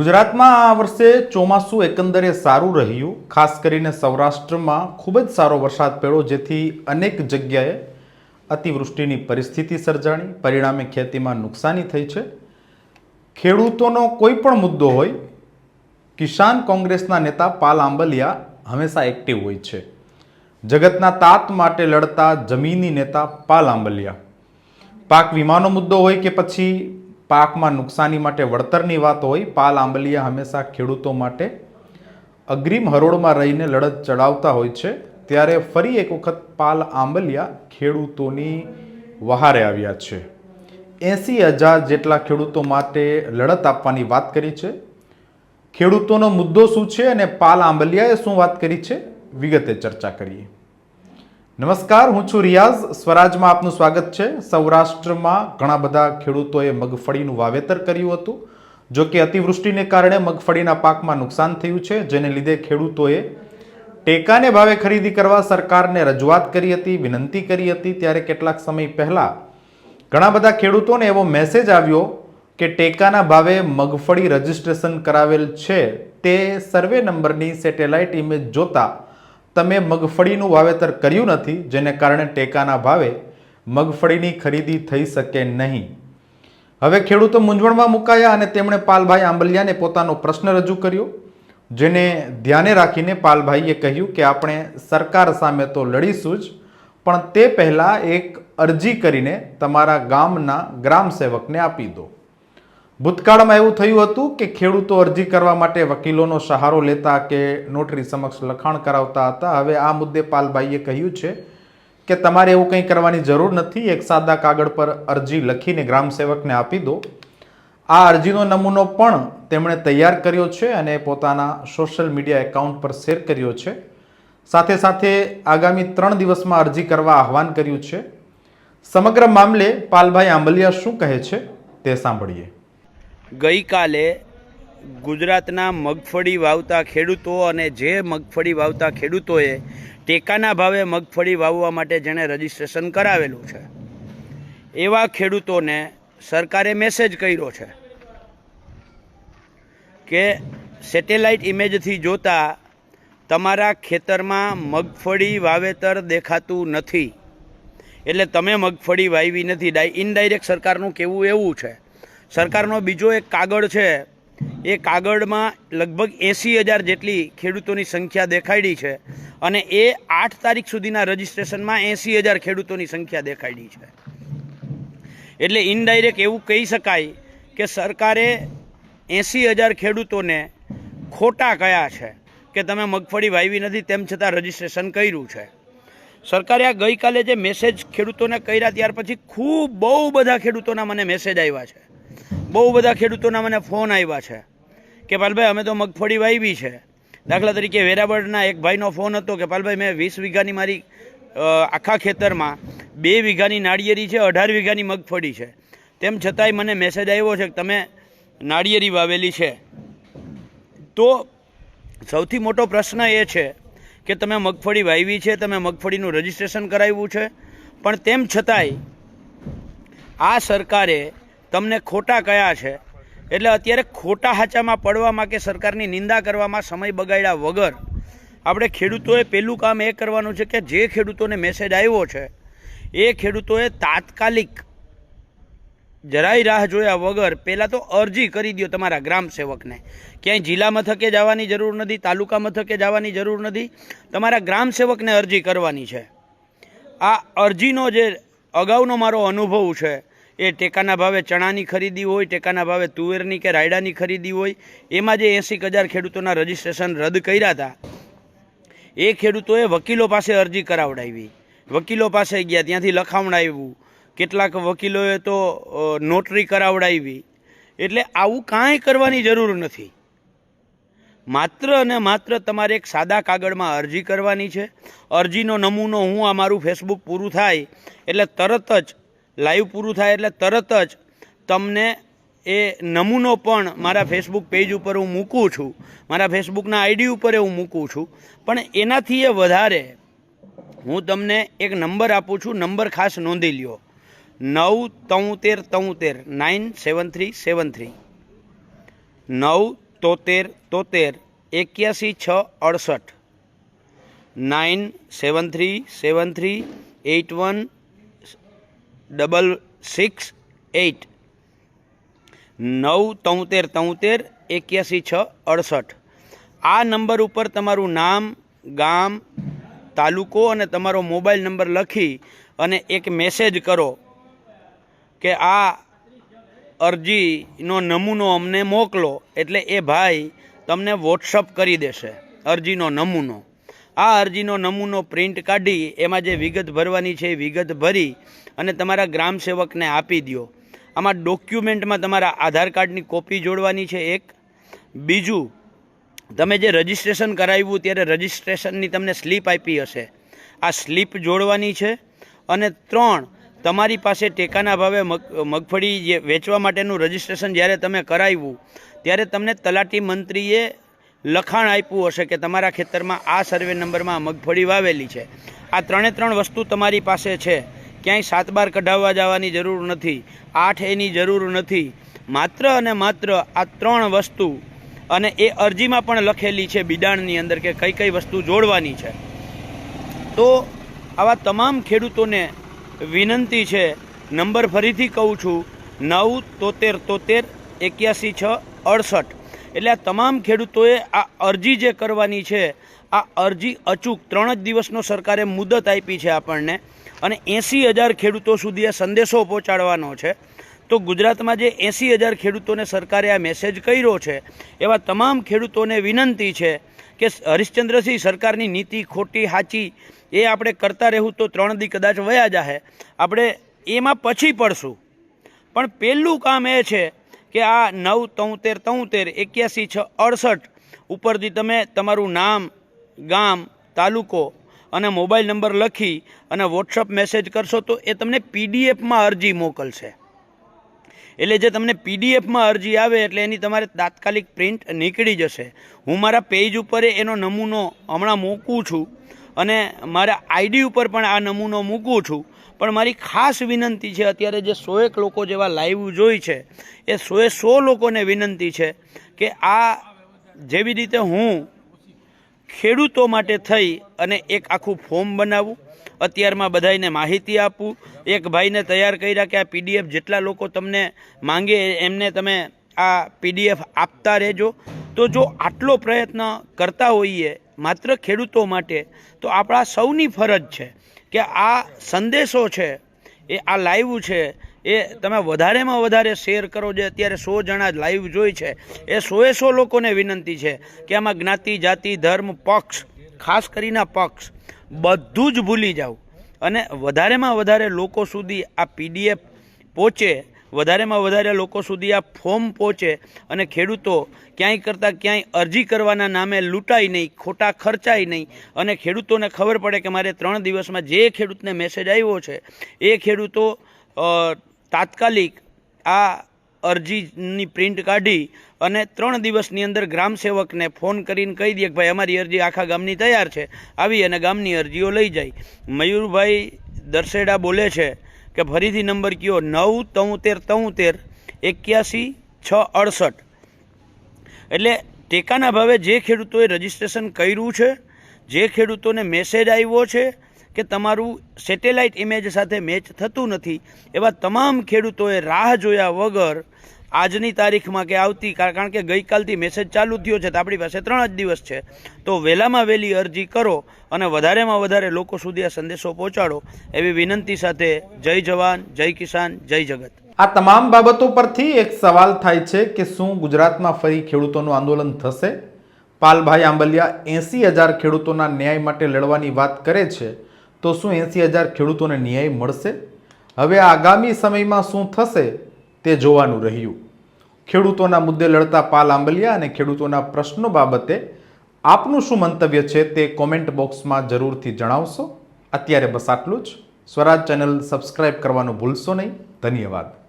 ગુજરાતમાં આ વર્ષે ચોમાસું એકંદરે સારું રહ્યું. ખાસ કરીને સૌરાષ્ટ્રમાં ખૂબ જ સારો વરસાદ પડ્યો, જેથી અનેક જગ્યાએ અતિવૃષ્ટિની પરિસ્થિતિ સર્જાણી. પરિણામે ખેતીમાં નુકસાની થઈ છે. ખેડૂતોનો કોઈ પણ મુદ્દો હોય, કિસાન કોંગ્રેસના નેતા પાલ આંબલિયા હંમેશા એક્ટિવ હોય છે. જગતના તાત માટે લડતા જમીની નેતા પાલ આંબલિયા. પાક વીમાનો મુદ્દો હોય કે પછી પાકમાં નુકસાની માટે વળતરની વાત હોય, પાલ આંબલિયા હંમેશા ખેડૂતો માટે અગ્રિમ હરોળમાં રહીને લડત ચડાવતા હોય છે. ત્યારે ફરી એક વખત પાલ આંબલિયા ખેડૂતોની વહારે આવ્યા છે. એંસી હજાર જેટલા ખેડૂતો માટે લડત આપવાની વાત કરી છે. ખેડૂતોનો મુદ્દો શું છે અને પાલ આંબલિયાએ શું વાત કરી છે? વિગતે ચર્ચા કરીએ. નમસ્કાર, હું છું રિયાઝ. સ્વરાજમાં આપનું સ્વાગત છે. સૌરાષ્ટ્રમાં ઘણા બધા ખેડૂતોએ મગફળીનું વાવેતર કર્યું હતું. જો કે અતિવૃષ્ટિને કારણે મગફળીના પાકમાં નુકસાન થયું છે, જેને લીધે ખેડૂતોએ ટેકાને ભાવે ખરીદી કરવા સરકારને રજૂઆત કરી હતી, વિનંતી કરી હતી. ત્યારે કેટલાક સમય પહેલાં ઘણા બધા ખેડૂતોને એવો મેસેજ આવ્યો કે ટેકાના ભાવે મગફળી રજીસ્ટ્રેશન કરાવેલ છે. તે સર્વે નંબરની સેટેલાઇટ ઇમેજ જોતા તમે મગફળીનું વાવેતર કર્યું નથી, જેને કારણે ટેકાના ભાવે મગફળીની ખરીદી થઈ શકે નહીં. હવે ખેડૂતો મૂંઝવણમાં મુકાયા અને તેમણે પાલભાઈ આંબલિયાને પોતાનો પ્રશ્ન રજૂ કર્યો, જેને ધ્યાને રાખીને પાલભાઈએ કહ્યું કે આપણે સરકાર સામે તો લડીશું જ, પણ તે પહેલાં એક અરજી કરીને તમારા ગામના ગ્રામ સેવકને આપી દો. ભૂતકાળમાં એવું થયું હતું કે ખેડૂતો અરજી કરવા માટે વકીલોનો સહારો લેતા કે નોટરી સમક્ષ લખાણ કરાવતા હતા. હવે આ મુદ્દે પાલભાઈએ કહ્યું છે કે તમારે એવું કંઈ કરવાની જરૂર નથી. એક સાદા કાગળ પર અરજી લખીને ગ્રામ સેવકને આપી દો. આ અરજીનો નમૂનો પણ તેમણે તૈયાર કર્યો છે અને પોતાના સોશિયલ મીડિયા એકાઉન્ટ પર શેર કર્યો છે. સાથે સાથે આગામી ત્રણ દિવસમાં અરજી કરવા આહવાન કર્યું છે. સમગ્ર મામલે પાલભાઈ આંબલિયા શું કહે છે તે સાંભળીએ. ગઈકાલે ગુજરાતના મગફળી વાવતા ખેડૂતો અને જે મગફળી વાવતા ખેડૂતોએ ટેકાના ભાવે મગફળી વાવવા માટે જેણે રજીસ્ટ્રેશન કરાવેલું છે, એવા ખેડૂતોને સરકારે મેસેજ કર્યો છે કે સેટેલાઇટ ઇમેજથી જોતા તમારા ખેતરમાં મગફળી વાવેતર દેખાતું નથી. એટલે તમે મગફળી વાવી નથી. ડાય ઇનડાયરેક્ટ સરકારનું કહેવું એવું છે સરકારનો બીજો એક કાગળ છે. એ કાગળમાં લગભગ એંસી હજાર જેટલી ખેડૂતોની સંખ્યા દેખાડી છે અને એ આઠ તારીખ સુધીના રજિસ્ટ્રેશનમાં એંસી હજાર ખેડૂતોની સંખ્યા દેખાડી છે. એટલે ઇનડાયરેક્ટ એવું કહી શકાય કે સરકારે એંસી હજાર ખેડૂતોને ખોટા કયા છે કે તમે મગફળી વાવી નથી તેમ છતાં રજિસ્ટ્રેશન કર્યું છે. સરકારે આ ગઈકાલે જે મેસેજ ખેડૂતોને કર્યા ત્યાર પછી ખૂબ બહુ બધા ખેડૂતોના મને મેસેજ આવ્યા છે. બહુ બધા ખેડૂતોના મને ફોન આવ્યા છે કે પાલભાઈ, અમે તો મગફળી વાવી છે. દાખલા તરીકે વેરાવળના એક ભાઈનો ફોન હતો કે પાલભાઈ, મેં વીસ વીઘાની મારી આખા ખેતરમાં બે વીઘાની નાળિયેરી છે, અઢાર વીઘાની મગફળી છે. તેમ છતાંય મને મેસેજ આવ્યો છે કે તમે નાળિયેરી વાવેલી છે. તો સૌથી મોટો પ્રશ્ન એ છે કે તમે મગફળી વાવી છે, તમે મગફળીનું રજીસ્ટ્રેશન કરાવ્યું છે. પણ તેમ છતાંય આ સરકારે તમને ખોટા કયા છે? એટલે અત્યારે ખોટા હાચામાં પડવામાં કે સરકારની નિંદા કરવામાં સમય બગાડ્યા વગર આપણે ખેડૂતોએ પહેલું કામ એ કરવાનું છે કે જે ખેડૂતોને મેસેજ આવ્યો છે, એ ખેડૂતોએ તાત્કાલિક જરાય રાહ જોયા વગર પહેલાં તો અરજી કરી દો તમારા ગ્રામ સેવકને. ક્યાંય જિલ્લા મથકે જવાની જરૂર નથી, તાલુકા મથકે જવાની જરૂર નથી, તમારા ગ્રામ સેવકને અરજી કરવાની છે. આ અરજીનો જે અગાઉનો મારો અનુભવ છે એ ટેકાના ભાવે ચણાની ખરીદી હોય, ટેકાના ભાવે તુવેરની કે રાયડાની ખરીદી હોય, એમાં જે એંસી હજાર ખેડૂતોના રજીસ્ટ્રેશન રદ કર્યા હતા, એ ખેડૂતોએ વકીલો પાસે અરજી કરાવડાવી. વકીલો પાસે ગયા, ત્યાંથી લખાવડાવ્યું કેટલાક વકીલોએ તો નોટરી કરાવડાવી. એટલે આવું કાંઈ કરવાની જરૂર નથી. માત્ર અને માત્ર તમારે એક સાદા કાગળમાં અરજી કરવાની છે. અરજીનો નમૂનો હું આ મારું ફેસબુક પૂરું થાય, એટલે તરત જ લાઈવ પૂરું થાય એટલે તરત જ તમને એ નમૂનો પણ મારા ફેસબુક પેજ ઉપર હું મૂકું છું. મારા ફેસબુકના આઈડી ઉપર હું મૂકું છું. પણ એનાથી એ વધારે હું તમને એક નંબર આપું છું. નંબર ખાસ નોંધી લ્યો. નવ તોતેર તોતેર nine seven three seven three. નવ તોતેર તોતેર એક્યાસી છ અડસઠ. Nine seven three seven three eight one double six eight નવ તોતેર તોતેર એક્યાસી છ અડસઠ. આ નંબર ઉપર તમારું નામ, ગામ, તાલુકો અને તમારો મોબાઈલ નંબર લખી અને એક મેસેજ કરો કે આ અરજીનો નમૂનો અમને મોકલો. એટલે એ ભાઈ તમને વોટ્સઅપ કરી દેશે. અરજીનો નમૂનો. આ અરજીનો નમૂનો પ્રિન્ટ કાઢી એમાં જે વિગત ભરવાની છે એ વિગત ભરી અને તમારા ગ્રામ સેવકને આપી દો આમાં ડોક્યુમેન્ટમાં તમારા આધાર કાર્ડની કોપી જોડવાની છે એક. બીજું, તમે જે રજિસ્ટ્રેશન કરાવ્યું ત્યારે રજિસ્ટ્રેશનની તમને સ્લીપ આપી હશે. આ સ્લીપ જોડવાની છે. અને ત્રણ, તમારી પાસે ટેકાના ભાવે મગ, મગફળી વેચવા માટેનું રજિસ્ટ્રેશન જ્યારે તમે કરાવ્યું, ત્યારે તમને તલાટી મંત્રીએ લખાણ આપ્યું હશે કે તમારા ખેતરમાં આ સર્વે નંબરમાં મગફળી વાવેલી છે. આ ત્રણે ત્રણ વસ્તુ તમારી પાસે છે. ક્યાંય સાત બાર કઢાવવા જવાની જરૂર નથી. આઠ એની જરૂર નથી. માત્ર અને માત્ર આ ત્રણ વસ્તુ. અને એ અરજીમાં પણ લખેલી છે બિડાણની અંદર કે કઈ કઈ વસ્તુ જોડવાની છે. તો આવા તમામ ખેડૂતોને વિનંતી છે, નંબર ફરીથી કહું છું, નવ તોતેર તોતેર એક્યાસી છ અડસઠ. એટલે આ તમામ ખેડૂતોએ આ અરજી જે કરવાની છે, આ અરજી અચૂક ત્રણ જ દિવસનો સરકારે મુદત આપી છે આપણને અને એંસી હજાર ખેડૂતો સુધી આ સંદેશો પહોંચાડવાનો છે. તો ગુજરાતમાં જે એંસી હજાર ખેડૂતોને સરકારે આ મેસેજ કર્યો છે, એવા તમામ ખેડૂતોને વિનંતી છે કે હરિશ્ચંદ્રસિંહ સરકારની નીતિ ખોટી સાચી એ આપણે કરતા રહેવું તો ત્રણ દી કદાચ વયા જાહે. આપણે એમાં પછી પડશું. પણ પહેલું કામ એ છે કે આ નવ તોતેર તોતેર એક્યાસી છ અડસઠ ઉપરથી તમે તમારું નામ, ગામ, તાલુકો અને મોબાઈલ નંબર લખી અને વોટ્સઅપ મેસેજ કરશો તો એ તમને પીડીએફમાં અરજી મોકલશે. એટલે જે તમને પીડીએફમાં અરજી આવે એટલે એની તમારે તાત્કાલિક પ્રિન્ટ નીકળી જશે. હું મારા પેજ ઉપર એનો નમૂનો હમણાં મૂકું છું અને મારા આઈડી ઉપર પણ આ નમૂનો મૂકું છું. પણ મારી ખાસ વિનંતી છે, અત્યારે જે સોએક લોકો જેવા લાઈવ જોઈ છે, એ સોએ સો લોકોને વિનંતી છે કે આ જેવી રીતે હું ખેડૂતો માટે થઈ અને એક આખું ફોર્મ બનાવું, અત્યારમાં બધાને માહિતી આપું, એક ભાઈને તૈયાર કર્યા કે આ પીડીએફ જેટલા લોકો તમને માંગે, એમને તમે આ પીડીએફ આપતા રહેજો. તો જો આટલો પ્રયત્ન કરતા હોઈએ માત્ર ખેડૂતો માટે, તો આપણા સૌની ફરજ છે કે આ સંદેશો છે, એ આ લાઈવ છે, એ તમે વધારેમાં વધારે શેર કરો જે અત્યારે સો જણા લાઈવ જોઈ છે, એ સોએ સો લોકોને વિનંતી છે કે આમાં જ્ઞાતિ, જાતિ, ધર્મ, પક્ષ, ખાસ કરીને પક્ષ, બધું જ ભૂલી જાઓ. અને વધારેમાં વધારે લોકો સુધી આ પીડીએફ પહોંચે વધારેમાં વધારે લોકો સુધી આ ફોર્મ પહોંચે અને ખેડૂતો ક્યાંય કરતાં ક્યાંય અરજી કરવાના નામે લૂંટાય નહીં, ખોટા ખર્ચાય નહીં. અને ખેડૂતોને ખબર પડે કે મારે ત્રણ દિવસમાં જે ખેડૂતને મેસેજ આવ્યો છે, એ ખેડૂતો તાત્કાલિક આ અરજીની પ્રિન્ટ કાઢી અને ત્રણ દિવસની અંદર ગ્રામ સેવકને ફોન કરીને કહી દે કે ભાઈ અમારી અરજી આખા ગામની તૈયાર છે. આવી અને ગામની અરજીઓ લઈ જાય. મયુરભાઈ દરસેડા બોલે છે કે ફરીથી નંબર કયો નવ તોતેર તોતેર એક્યાસી છ અડસઠ. એટલે ટેકાના ભાવે જે ખેડૂતોએ રજીસ્ટ્રેશન કર્યું છે, જે ખેડૂતોને મેસેજ આવ્યો છે કે તમારું સેટેલાઇટ ઇમેજ સાથે મેચ થતું નથી, એવા તમામ ખેડૂતોએ રાહ જોયા વગર આજની તારીખમાં કે આવતી કાર- કારણ કે ગઈકાલથી મેસેજ ચાલુ થયો છે, તો આપણી પાસે ત્રણ જ દિવસ છે. તો વહેલામાં વહેલી અરજી કરો અને વધારેમાં વધારે લોકો સુધી આ સંદેશો પહોંચાડો. એવી વિનંતી સાથે જય જવાન, જય કિસાન, જય જગત. આ તમામ બાબતો પરથી એક સવાલ થાય છે કે શું ગુજરાતમાં ફરી ખેડૂતોનું આંદોલન થશે? પાલભાઈ આંબલિયા એંસી હજાર ખેડૂતોના ન્યાય માટે લડવાની વાત કરે છે, તો શું એંસી હજાર ખેડૂતોને ન્યાય મળશે? હવે આગામી સમયમાં શું થશે? તે જોવાનું રહ્યું. ખેડૂતોના મુદ્દે લડતા પાલ આંબલિયા અને ખેડૂતોના પ્રશ્નો બાબતે આપનું શું મંતવ્ય છે તે કોમેન્ટ બોક્સમાં જરૂરથી જણાવશો. અત્યારે બસ આટલું જ. સ્વરાજ ચેનલ સબસ્ક્રાઇબ કરવાનું ભૂલશો નહીં. ધન્યવાદ.